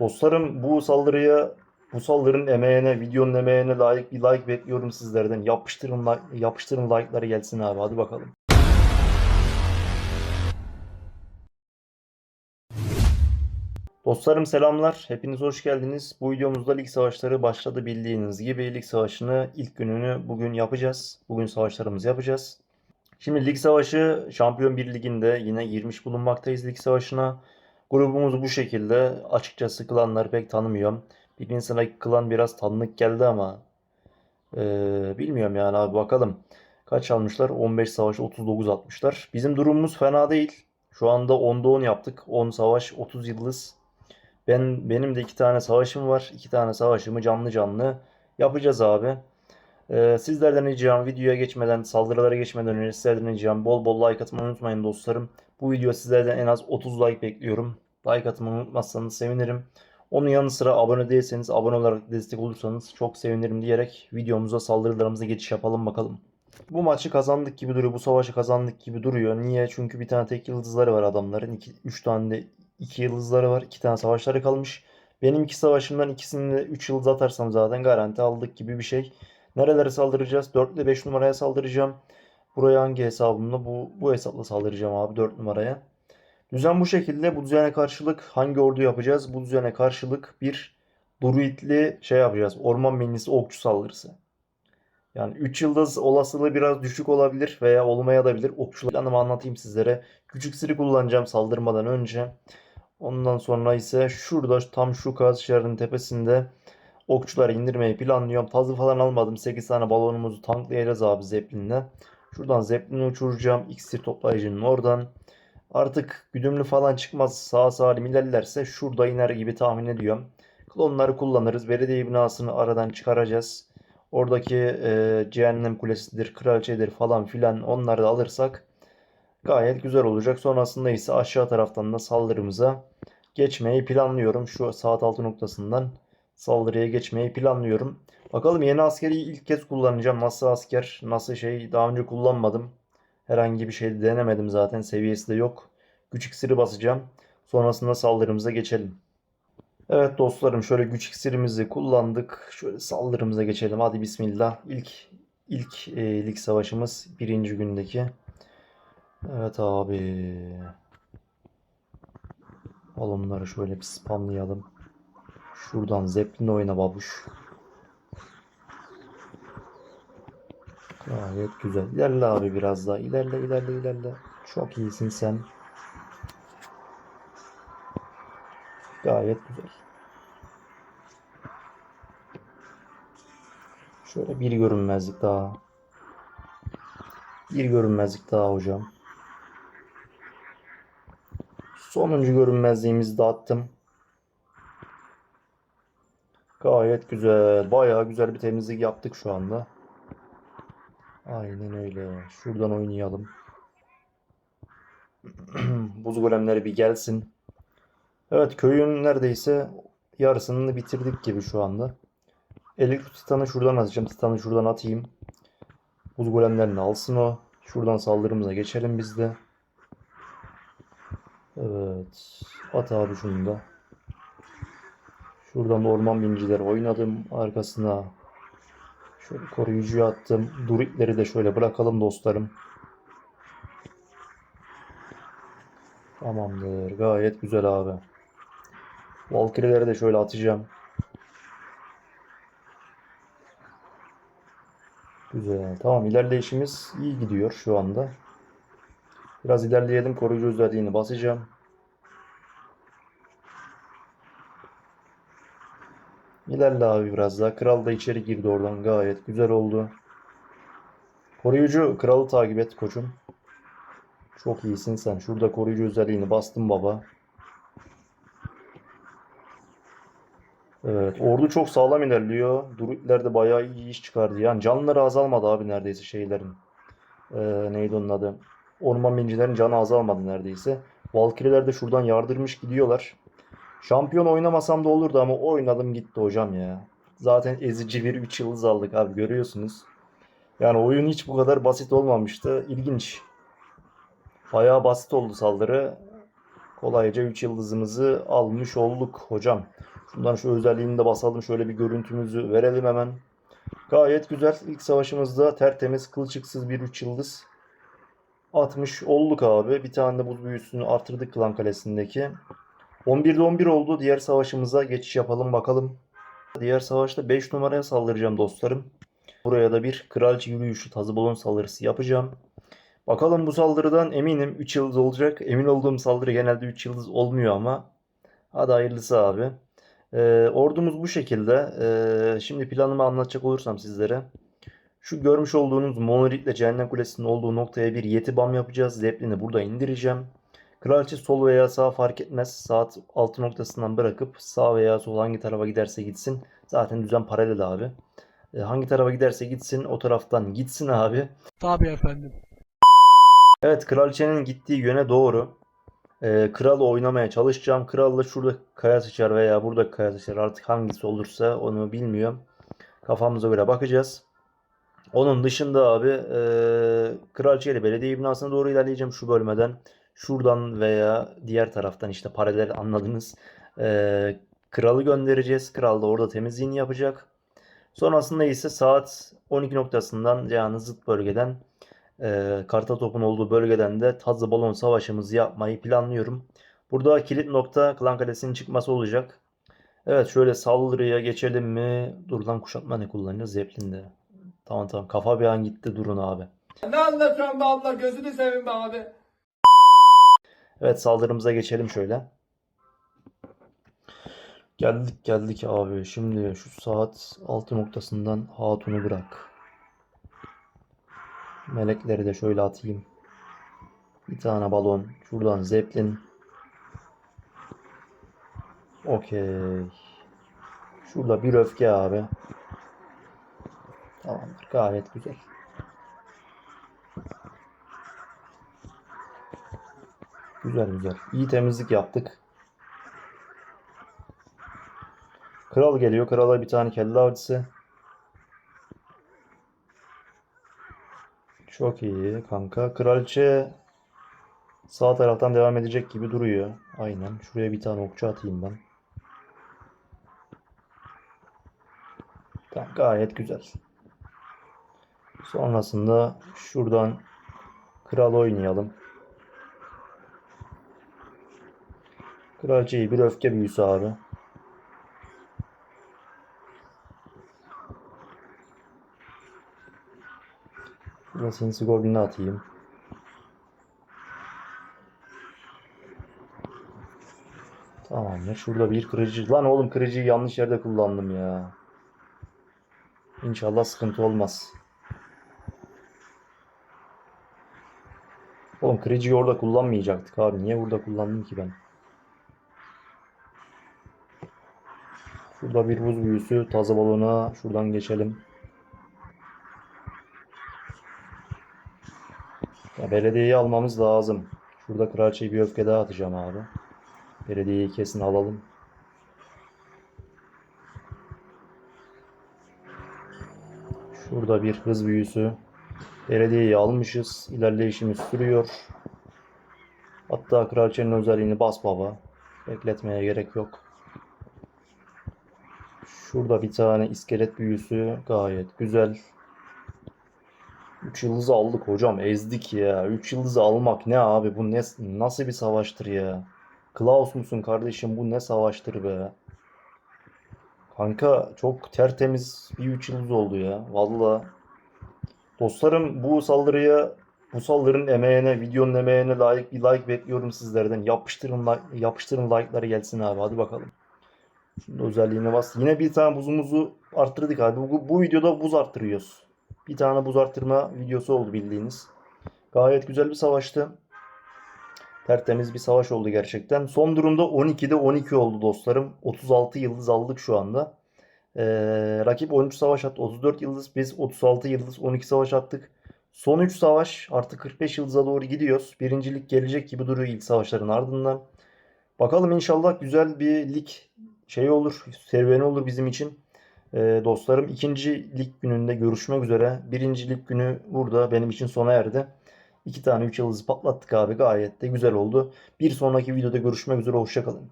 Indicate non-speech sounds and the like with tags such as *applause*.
Dostlarım bu saldırıya, bu saldırının emeğine, videonun emeğine layık bir like bekliyorum sizlerden. Yapıştırın, like- yapıştırın like'ları gelsin abi. Hadi bakalım. Dostlarım selamlar. Hepiniz hoş geldiniz. Bu videomuzda lig savaşları başladı bildiğiniz gibi. Lig savaşını ilk gününü bugün yapacağız. Bugün savaşlarımızı yapacağız. Şimdi lig savaşı Şampiyon 1 liginde yine girmiş bulunmaktayız lig savaşına. Grubumuz bu şekilde. Açıkçası klanları pek tanımıyorum. Birinci sınıf klan biraz tanıdık geldi ama eee, bilmiyorum yani abi bakalım. Kaç almışlar? 15 savaş 39 atmışlar. Bizim durumumuz fena değil. Şu anda 10'da 10 yaptık. 10 savaş 30 yıldız. Ben benim de iki tane savaşım var. İki tane savaşımı canlı canlı yapacağız abi. Ee, sizlerden ricam videoya geçmeden, saldırılara geçmeden önce sizlerden ricam bol bol like atmayı unutmayın dostlarım. Bu video sizlerden en az 30 like bekliyorum. Like atmayı unutmazsanız sevinirim. Onun yanı sıra abone değilseniz abone olarak destek olursanız çok sevinirim diyerek videomuza saldırılarımıza geçiş yapalım bakalım. Bu maçı kazandık gibi duruyor. Bu savaşı kazandık gibi duruyor. Niye? Çünkü bir tane tek yıldızları var adamların. 3 tane de 2 yıldızları var. 2 tane savaşları kalmış. Benim iki savaşımdan ikisini de 3 yıldız atarsam zaten garanti aldık gibi bir şey. Nerelere saldıracağız? 4 ile 5 numaraya saldıracağım. Buraya hangi hesabımla? Bu, bu hesapla saldıracağım abi 4 numaraya. Düzen bu şekilde. Bu düzene karşılık hangi ordu yapacağız? Bu düzene karşılık bir druidli şey yapacağız. Orman menisi okçu saldırısı. Yani 3 yıldız olasılığı biraz düşük olabilir veya olmayabilir. Okçu planımı anlatayım sizlere. Küçük siri kullanacağım saldırmadan önce. Ondan sonra ise şurada tam şu kazışların tepesinde okçuları indirmeyi planlıyorum. Tazı falan almadım. 8 tane balonumuzu tanklayacağız abi Zeppelin'le. Şuradan Zeppelin'i uçuracağım. İksir toplayıcının oradan. Artık güdümlü falan çıkmaz sağ salim ilerlerse şurada iner gibi tahmin ediyorum. Klonları kullanırız. Belediye binasını aradan çıkaracağız. Oradaki e, cehennem kulesidir, kraliçedir falan filan onları da alırsak gayet güzel olacak. Sonrasında ise aşağı taraftan da saldırımıza geçmeyi planlıyorum. Şu saat altı noktasından saldırıya geçmeyi planlıyorum. Bakalım yeni askeri ilk kez kullanacağım. Nasıl asker, nasıl şey daha önce kullanmadım. Herhangi bir şey denemedim zaten. Seviyesi de yok. Güç iksiri basacağım. Sonrasında saldırımıza geçelim. Evet dostlarım şöyle güç iksirimizi kullandık. Şöyle saldırımıza geçelim. Hadi bismillah. İlk ilk e, lig savaşımız birinci gündeki. Evet abi. Balonları şöyle bir spamlayalım. Şuradan Zeppelin oyna babuş. Gayet güzel. İlerle abi biraz daha. İlerle ilerle ilerle. Çok iyisin sen. Gayet güzel. Şöyle bir görünmezlik daha. Bir görünmezlik daha hocam. Sonuncu görünmezliğimizi de attım. Gayet güzel. Bayağı güzel bir temizlik yaptık şu anda. Aynen öyle. Şuradan oynayalım. *clears throat* Buz golemleri bir gelsin. Evet köyün neredeyse yarısını bitirdik gibi şu anda. Elektrik titanı şuradan atacağım. Titanı şuradan atayım. Buz golemlerini alsın o. Şuradan saldırımıza geçelim biz de. Evet. At abi şunu da. Şuradan da orman bincileri oynadım. Arkasına şöyle koruyucuyu attım. Druidleri de şöyle bırakalım dostlarım. Tamamdır. Gayet güzel abi. Valkyrie'leri de şöyle atacağım. Güzel. Tamam ilerleyişimiz iyi gidiyor şu anda. Biraz ilerleyelim. Koruyucu özelliğini basacağım. İlerle abi biraz daha. Kral da içeri girdi oradan. Gayet güzel oldu. Koruyucu kralı takip et koçum. Çok iyisin sen. Şurada koruyucu özelliğini bastım baba. Evet, ordu çok sağlam ilerliyor. Druidler de bayağı iyi iş çıkardı. Yani canları azalmadı abi neredeyse şeylerin. Ee, neydi onun adı? Orman mincilerin canı azalmadı neredeyse. Valkyrie'ler de şuradan yardırmış gidiyorlar. Şampiyon oynamasam da olurdu ama oynadım gitti hocam ya. Zaten ezici bir 3 yıldız aldık abi görüyorsunuz. Yani oyun hiç bu kadar basit olmamıştı. İlginç. Bayağı basit oldu saldırı. Kolayca 3 yıldızımızı almış olduk hocam. Şundan şu özelliğini de basalım. Şöyle bir görüntümüzü verelim hemen. Gayet güzel. İlk savaşımızda tertemiz kılçıksız bir 3 yıldız atmış olduk abi. Bir tane de buz büyüsünü artırdık Klan Kalesi'ndeki. 11'de 11 oldu. Diğer savaşımıza geçiş yapalım bakalım. Diğer savaşta 5 numaraya saldıracağım dostlarım. Buraya da bir kralçı yürüyüşü tazı balon saldırısı yapacağım. Bakalım bu saldırıdan eminim 3 yıldız olacak. Emin olduğum saldırı genelde 3 yıldız olmuyor ama. Hadi hayırlısı abi. Ee, ordumuz bu şekilde. Ee, şimdi planımı anlatacak olursam sizlere. Şu görmüş olduğunuz monolitle cehennem kulesinin olduğu noktaya bir yeti bam yapacağız. Zeppelin'i burada indireceğim. Kraliçe sol veya sağ fark etmez. Saat 6 noktasından bırakıp sağ veya sol hangi tarafa giderse gitsin. Zaten düzen paralel abi. Ee, hangi tarafa giderse gitsin o taraftan gitsin abi. Tabii efendim. Evet kraliçenin gittiği yöne doğru e, kralı oynamaya çalışacağım. Kral da şurada kaya sıçar veya burada kaya sıçar artık hangisi olursa onu bilmiyorum. Kafamıza göre bakacağız. Onun dışında abi e, kraliçe ile belediye binasına doğru ilerleyeceğim şu bölmeden. Şuradan veya diğer taraftan işte paralel anladınız. E, kralı göndereceğiz. Kral da orada temizliğini yapacak. Sonrasında ise saat 12 noktasından yani zıt bölgeden e, karta topun olduğu bölgeden de tazı balon savaşımızı yapmayı planlıyorum. Burada kilit nokta Klan Kalesi'nin çıkması olacak. Evet şöyle saldırıya geçelim mi? Dur lan kuşatma ne kullanacağız? Zeppelin'de. Tamam tamam kafa bir an gitti durun abi. Ne anlatıyorsun be abla gözünü seveyim be abi. Evet saldırımıza geçelim şöyle. Geldik geldik abi. Şimdi şu saat 6 noktasından Hatun'u bırak. Melekleri de şöyle atayım. Bir tane balon. Şuradan Zeppelin. Okey. Şurada bir öfke abi. Tamamdır. Gayet güzel. Güzel güzel. İyi temizlik yaptık. Kral geliyor. Krala bir tane kelle avcısı. Çok iyi kanka. Kraliçe sağ taraftan devam edecek gibi duruyor. Aynen. Şuraya bir tane okçu atayım ben. Tamam, gayet güzel. Sonrasında şuradan kral oynayalım. Kraliçeyi bir öfke büyüsü abi. Sinsi golünü atayım. Tamamdır. Şurada bir kırıcı. Lan oğlum kırıcıyı yanlış yerde kullandım ya. İnşallah sıkıntı olmaz. Oğlum kırıcıyı orada kullanmayacaktık abi. Niye burada kullandım ki ben? Şurada bir buz büyüsü. Tazı balona. Şuradan geçelim. Ya belediyeyi almamız lazım. Şurada kraliçeyi bir öfke daha atacağım abi. Belediyeyi kesin alalım. Şurada bir hız büyüsü. Belediyeyi almışız. İlerleyişimiz sürüyor. Hatta kraliçenin özelliğini bas baba. Bekletmeye gerek yok. Şurada bir tane iskelet büyüsü. Gayet güzel. 3 yıldızı aldık hocam. Ezdik ya. 3 yıldızı almak ne abi? Bu ne nasıl bir savaştır ya? Klaus musun kardeşim? Bu ne savaştır be? Kanka çok tertemiz bir 3 yıldız oldu ya. Valla. Dostlarım bu saldırıya bu saldırının emeğine, videonun emeğine layık bir like bekliyorum sizlerden. Yapıştırın like, yapıştırın like'ları gelsin abi. Hadi bakalım. Şimdi özelliğine bas. Yine bir tane buzumuzu arttırdık abi. Bu, bu videoda buz arttırıyoruz. Bir tane buz arttırma videosu oldu bildiğiniz. Gayet güzel bir savaştı. Tertemiz bir savaş oldu gerçekten. Son durumda 12'de 12 oldu dostlarım. 36 yıldız aldık şu anda. Ee, rakip 13 savaş attı. 34 yıldız. Biz 36 yıldız 12 savaş attık. Son 3 savaş artık 45 yıldıza doğru gidiyoruz. Birincilik gelecek gibi duruyor ilk savaşların ardından. Bakalım inşallah güzel bir lig şey olur. Serüveni olur bizim için. Ee, dostlarım ikinci lig gününde görüşmek üzere. Birinci lig günü burada benim için sona erdi. İki tane 3 yıldızı patlattık abi. Gayet de güzel oldu. Bir sonraki videoda görüşmek üzere. Hoşçakalın.